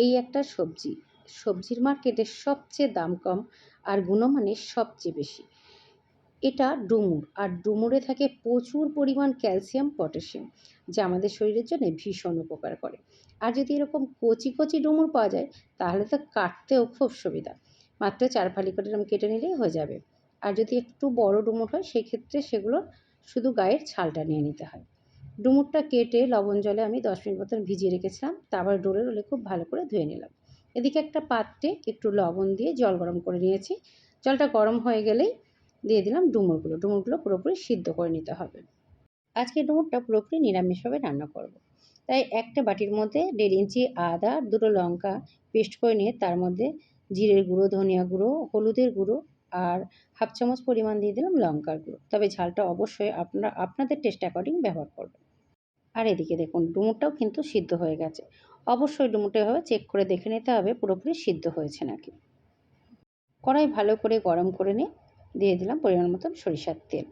এই একটা সবজি। সবজির মার্কেটে সবচেয়ে দাম কম আর গুণমানে সবচেয়ে বেশি। এটা ডুমুর। আর ডুমুরে থাকে প্রচুর পরিমাণ ক্যালসিয়াম, পটাশিয়াম, যা আমাদের শরীরের জন্য ভীষণ উপকার করে। আর যদি এরকম কচি কচি ডুমুর পাওয়া যায়, তাহলে তো কাটতেও খুব সুবিধা। মাত্র চার ফালি করে এরকম কেটে নিলেই হয়ে যাবে। আর যদি একটু বড় ডুমুর হয়, সেক্ষেত্রে সেগুলোর শুধু গায়ের ছালটা নিয়ে নিতে হয়। ডুমুরটা কেটে লবণ জলে আমি দশ মিনিট মতন ভিজিয়ে রেখেছিলাম। তারপর ডোলে রোলে খুব ভালো করে ধুয়ে নিলাম। এদিকে একটা পাত্রে একটু লবণ দিয়ে জল গরম করে নিয়েছি। জলটা গরম হয়ে গেলেই দিয়ে দিলাম ডুমুরগুলো। ডুমুরগুলো পুরোপুরি সিদ্ধ করে নিতে হবে। আজকে ডুমুরটা পুরোপুরি নিরামিষভাবে রান্না করব। তাই একটা বাটির মধ্যে দেড় ইঞ্চি আদা, দুটো লঙ্কা পেস্ট করে নিয়ে তার মধ্যে জিরের গুঁড়ো, ধনিয়া গুঁড়ো, হলুদের গুঁড়ো আর হাফ চামচ পরিমাণ দিয়ে দিলাম লঙ্কার গুঁড়ো। তবে ঝালটা অবশ্যই আপনারা, আপনাদের টেস্ট অ্যাকর্ডিং ব্যবহার করবেন। আর এদিকে দেখুন, ডুমুরটাও কিন্তু সিদ্ধ হয়ে গেছে। অবশ্যই ডুমুরটা এভাবে চেক করে দেখে নিতে হবে, পুরোপুরি সিদ্ধ হয়েছে নাকি। কড়াই ভালো করে গরম করে নিয়ে দিয়ে দিলাম পরিমাণ মতন সরিষার তেল।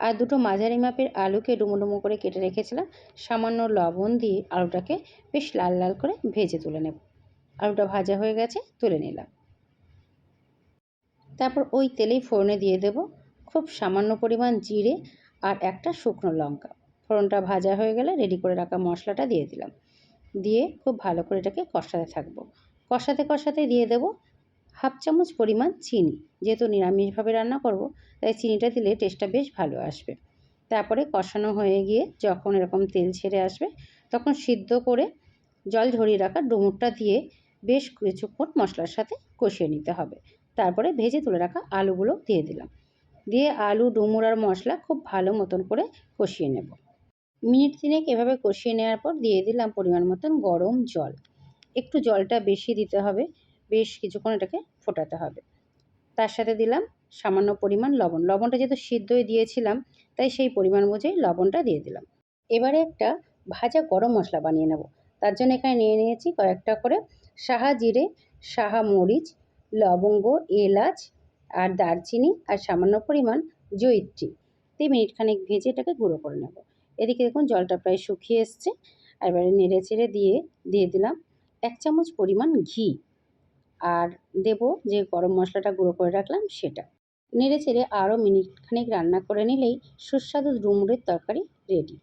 আর দুটো মাঝারি মাপের আলুকে ডুমো ডুমো করে কেটে রেখেছিলাম। সামান্য লবণ দিয়ে আলুটাকে বেশ লাল লাল করে ভেজে তুলে নেব। আলুটা ভাজা হয়ে গেছে, তুলে নিলাম। তারপর ওই তেলেই ফোড়নে দিয়ে দেব খুব সামান্য পরিমাণ জিরে আর একটা শুকনো লঙ্কা। ফোড়নটা ভাজা হয়ে গেলে রেডি করে রাখা মশলাটা দিয়ে দিলাম। দিয়ে খুব ভালো করে এটাকে কষাতে থাকব। কষাতে কষাতে দিয়ে দেব হাফ চামচ পরিমাণ চিনি। যেহেতু নিরামিষভাবে রান্না করব, তাই চিনিটা দিলে টেস্টটা বেশ ভালো আসবে। তারপরে কষানো হয়ে গিয়ে যখন এরকম তেল ছেড়ে আসবে, তখন সিদ্ধ করে জল ঝরিয়ে রাখা ডুমুরটা দিয়ে বেশ কিছুক্ষণ মশলার সাথে কষিয়ে নিতে হবে। তারপরে ভেজে তুলে রাখা আলুগুলো দিয়ে দিলাম। দিয়ে আলু, ডুমুর আর মশলা খুব ভালো মতন করে কষিয়ে নেব। মিনিট তিনেক এভাবে কষিয়ে নেওয়ার পর দিয়ে দিলাম পরিমাণ মতন গরম জল। একটু জলটা বেশি দিতে হবে, বেশ কিছুক্ষণ এটাকে ফোটাতে হবে। তার সাথে দিলাম সামান্য পরিমাণ লবণ। লবণটা যেহেতু সিদ্ধই দিয়েছিলাম, তাই সেই পরিমাণ অনুযায়ী লবণটা দিয়ে দিলাম। এবারে একটা ভাজা গরম মশলা বানিয়ে নেব। তার জন্য এখানে নিয়ে নিয়েছি কয়েকটা করে সাহা জিরে, সাহা মরিচ, লবঙ্গ, এলাচ আর দারচিনি আর সামান্য পরিমাণ জয়িত্রী। দিয়ে মিনিট খানেক ভেজে এটাকে গুঁড়ো করে নেব। এদিকে দেখুন জলটা প্রায় শুকিয়ে এসছে। এবারে নেড়ে চেড়ে দিয়ে দিয়ে দিলাম এক চামচ পরিমাণ ঘি। আর দেব যে গরম মশলাটা গুঁড়ো করে রাখলাম সেটা। নেড়ে চেড়ে আরও মিনিটখানেক রান্না করে নিলেই সুস্বাদু ডুমুরের তরকারি রেডি।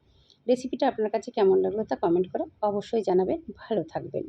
রেসিপিটা আপনার কাছে কেমন লাগল তা কমেন্ট করে অবশ্যই জানাবেন। ভালো থাকবেন।